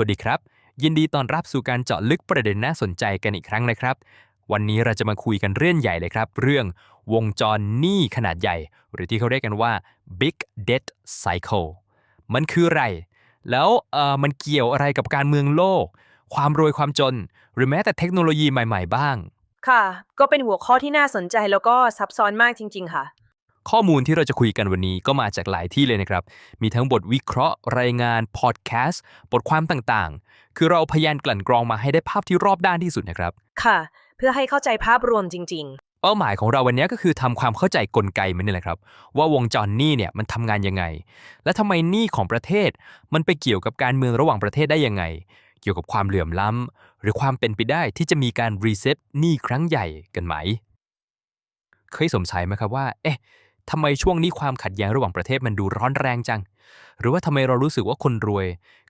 วัสดีครับ ยินดีต้อนรับสู่การเจาะลึกประเด็นน่าสนใจกันอีกครั้งนะครับ วันนี้เราจะมาคุยกันเรื่องใหญ่เลยครับ เรื่องวงจรหนี้ขนาดใหญ่ หรือที่เขาเรียกกันว่า big debt cycle มันคืออะไร แล้วเออมันเกี่ยวอะไรกับการเมืองโลก ความรวยความจน หรือแม้แต่เทคโนโลยีใหม่ ๆ บ้าง ค่ะ ก็เป็นหัวข้อที่น่าสนใจแล้วก็ซับซ้อนมากจริง ๆ ค่ะ ข้อมูลที่เราจะคุยกันวันนี้ก็มาจากหลายที่เลยนะครับ มีทั้งบทวิเคราะห์ รายงาน พอดแคสต์ บทความต่างๆ คือเราพยายามกลั่นกรองมาให้ได้ภาพที่รอบด้านที่สุดนะครับ ค่ะ เพื่อให้เข้าใจภาพรวมจริงเป้าหมายของเราวันนี้ก็คือทำความเข้าใจกลไกมันนี่แหละครับ ว่าวงจรหนี้เนี่ยมันทำงานยังไง และทำไมหนี้ของประเทศ มันไปเกี่ยวกับการเมืองระหว่างประเทศได้ยังไง เกี่ยวกับความเหลื่อมล้ำหรือความเป็นไปได้ที่จะมีการรีเซ็ตหนี้ครั้งใหญ่กันไหม เคยสงสัยไหมครับว่า เอ๊ะ ทำไมช่วงนี้ความขัดแย้งระหว่างประเทศมันดูร้อนแรงจัง หรือว่าทำไมเรารู้สึกว่าคนรวย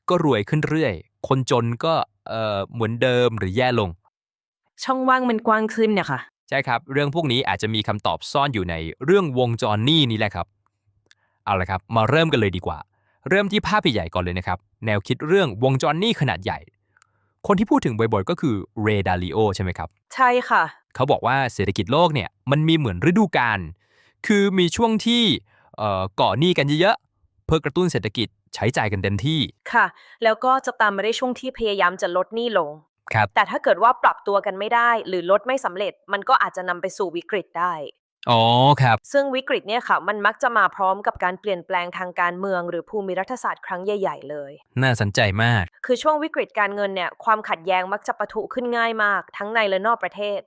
ก็รวยขึ้นเรื่อย คนจนก็เอ่อเหมือนเดิมหรือแย่ลงๆช่องว่างมันกว้างขึ้นเนี่ยค่ะ ใช่ครับ เรื่องพวกนี้อาจจะมีคำตอบซ่อนอยู่ในเรื่องวงจรหนี้นี่แหละครับ เอาละครับ มาเริ่มกันเลยดีกว่า เริ่มที่ภาพใหญ่ๆก่อนเลยนะครับ แนวคิดเรื่องวงจรหนี้ขนาดใหญ่ คนที่พูดถึงบ่อยๆ ก็คือเรดาลิโอใช่ไหมครับ ใช่ค่ะ เขาบอกว่าเศรษฐกิจโลกเนี่ยมันมีเหมือนฤดูกาล คือมีช่วงที่เอ่อก่อหนี้กันเยอะๆเพื่อกระตุ้นเศรษฐกิจใช้จ่ายกันเต็มที่ ค่ะ แล้วก็จะตามมาได้ช่วงที่พยายามจะลดหนี้ลง ครับ แต่ถ้าเกิดว่าปรับตัวกันไม่ได้ หรือลดไม่สำเร็จ มันก็อาจจะนำไปสู่วิกฤตได้ อ๋อ ครับ ซึ่งวิกฤตเนี่ยค่ะ มันมักจะมาพร้อมกับการเปลี่ยนแปลงทางการเมือง หรือภูมิรัฐศาสตร์ครั้งใหญ่ ๆ เลย น่าสนใจมาก คือช่วงวิกฤตการเงินเนี่ย ความขัดแย้งมักจะปะทุขึ้นง่ายมาก ทั้งในและนอกประเทศ